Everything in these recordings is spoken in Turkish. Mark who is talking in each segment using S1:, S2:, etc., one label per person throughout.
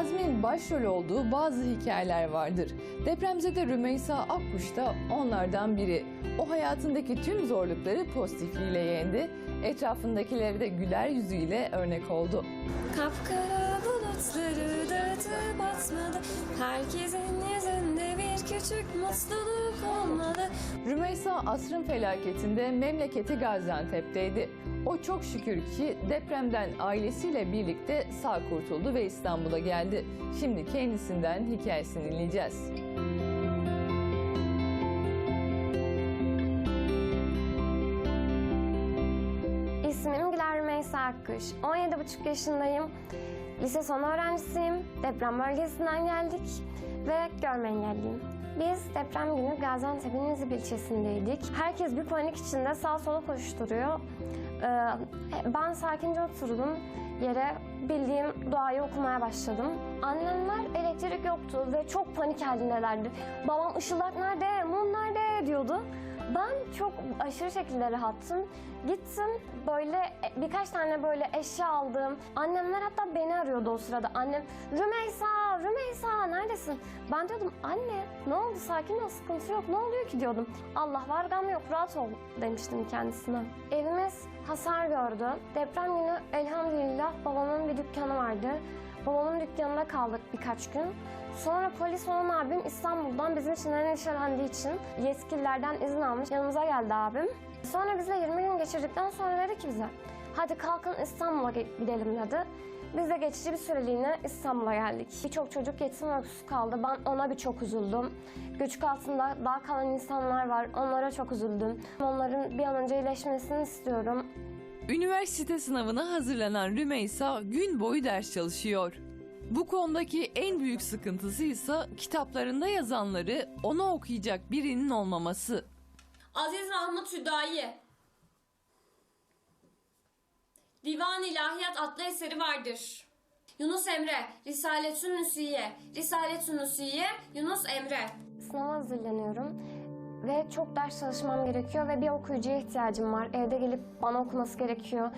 S1: Azmi'nin başrol olduğu bazı hikayeler vardır. Depremzede Rümeysa Akkuş da onlardan biri. O hayatındaki tüm zorlukları pozitifliğiyle yendi. Etrafındakilere de güler yüzüyle örnek oldu.
S2: Kapkara bulutları dağıtıp atmalı Herkesin yüzünde bir küçük mutluluk olmalı
S1: Rümeysa asrın felaketinde memleketi Gaziantep'teydi. O çok şükür ki depremden ailesiyle birlikte sağ kurtuldu ve İstanbul'a geldi. Şimdi kendisinden hikayesini dinleyeceğiz.
S3: İsmim Rümeysa Akkuş. 17,5 yaşındayım. Lise son öğrencisiyim. Deprem bölgesinden geldik ve görme engelliyim. Biz deprem günü Gaziantep'in Nizip ilçesindeydik. Herkes bir panik içinde sağ sola koşturuyor. Ee, ben sakince oturdum yere bildiğim duayı okumaya başladım. Annemler elektrik yoktu ve çok panik halindelerdi. Babam ışıldak nerede, mum nerede diyordu. Ben çok aşırı şekilde rahattım. Gittim böyle e, birkaç tane böyle eşya aldım. Annemler hatta beni arıyordu o sırada. Annem Rümeysa, Rümeysa neredesin? Ben diyordum anne ne oldu sakin ol sıkıntı yok ne oluyor ki diyordum. Allah var gam yok rahat ol demiştim kendisine. Evimiz hasar gördü. Deprem günü elhamdülillah babamın bir dükkanı vardı. Babamın dükkanında kaldık birkaç gün. Sonra polis olan abim İstanbul'dan bizim için endişelendiği için yetkililerden izin almış. Yanımıza geldi abim. Sonra bizle 20 gün geçirdikten sonra dedi ki bize hadi kalkın İstanbul'a gidelim dedi. Biz de geçici bir süreliğine İstanbul'a geldik. Birçok çocuk yetim ve kaldı. Ben ona bir çok üzüldüm. Göçük altında daha kalan insanlar var. Onlara çok üzüldüm. Onların bir an önce iyileşmesini istiyorum.
S1: Üniversite sınavına hazırlanan Rümeysa gün boyu ders çalışıyor. Bu konudaki en büyük sıkıntısı ise kitaplarında yazanları ona okuyacak birinin olmaması.
S2: Aziz Mahmut Hüdayi Divan İlahiyat adlı eseri vardır. Yunus Emre, Risaletün Nüsiye, Risaletün Nüsiye, Yunus Emre.
S3: Sınava hazırlanıyorum ve çok ders çalışmam gerekiyor ve bir okuyucuya ihtiyacım var. Evde gelip bana okuması gerekiyor.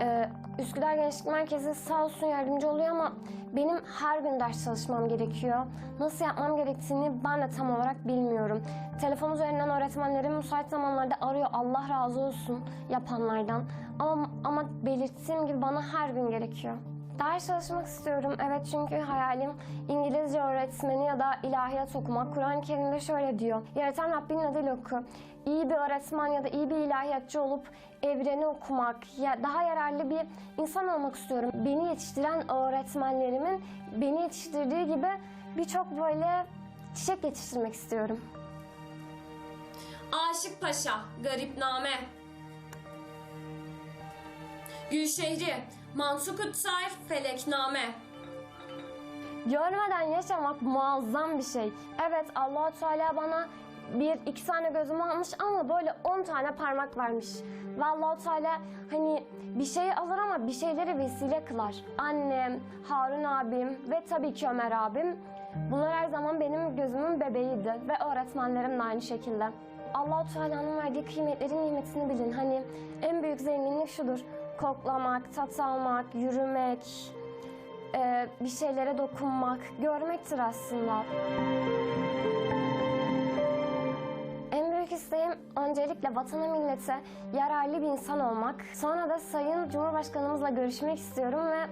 S3: Ee, Üsküdar Gençlik Merkezi sağ olsun yardımcı oluyor ama benim her gün ders çalışmam gerekiyor. Nasıl yapmam gerektiğini ben de tam olarak bilmiyorum. Telefon üzerinden öğretmenlerim müsait zamanlarda arıyor. Allah razı olsun yapanlardan. Ama, ama belirttiğim gibi bana her gün gerekiyor. Ders çalışmak istiyorum. Evet çünkü hayalim İngilizce öğretmeni ya da ilahiyat okumak. Kur'an-ı Kerim'de şöyle diyor. Yaratan Rabbinin adıyla oku. İyi bir öğretmen ya da iyi bir ilahiyatçı olup evreni okumak, ya daha yararlı bir insan olmak istiyorum. Beni yetiştiren öğretmenlerimin beni yetiştirdiği gibi birçok böyle çiçek yetiştirmek istiyorum.
S2: Aşık Paşa, Garipname. Gülşehri, Mansuk Utsar, Felekname.
S3: Görmeden yaşamak muazzam bir şey. Evet allah Teala bana bir iki tane gözümü almış ama böyle on tane parmak vermiş. Ve allah Teala hani bir şeyi alır ama bir şeyleri vesile kılar. Annem, Harun abim ve tabii ki Ömer abim. Bunlar her zaman benim gözümün bebeğiydi ve öğretmenlerim de aynı şekilde. allah Teala'nın verdiği kıymetlerin nimetini bilin. Hani en büyük zenginlik şudur. Koklamak, tat almak, yürümek, e, bir şeylere dokunmak, görmektir aslında. En büyük isteğim öncelikle vatana millete yararlı bir insan olmak. Sonra da Sayın Cumhurbaşkanımızla görüşmek istiyorum ve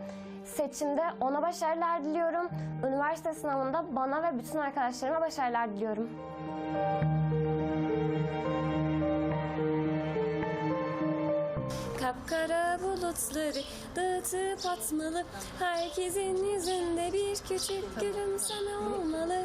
S3: seçimde ona başarılar diliyorum. Üniversite sınavında bana ve bütün arkadaşlarıma başarılar diliyorum.
S2: Kapkara bulutları dağıtıp atmalı. Herkesin yüzünde bir küçük gülümseme olmalı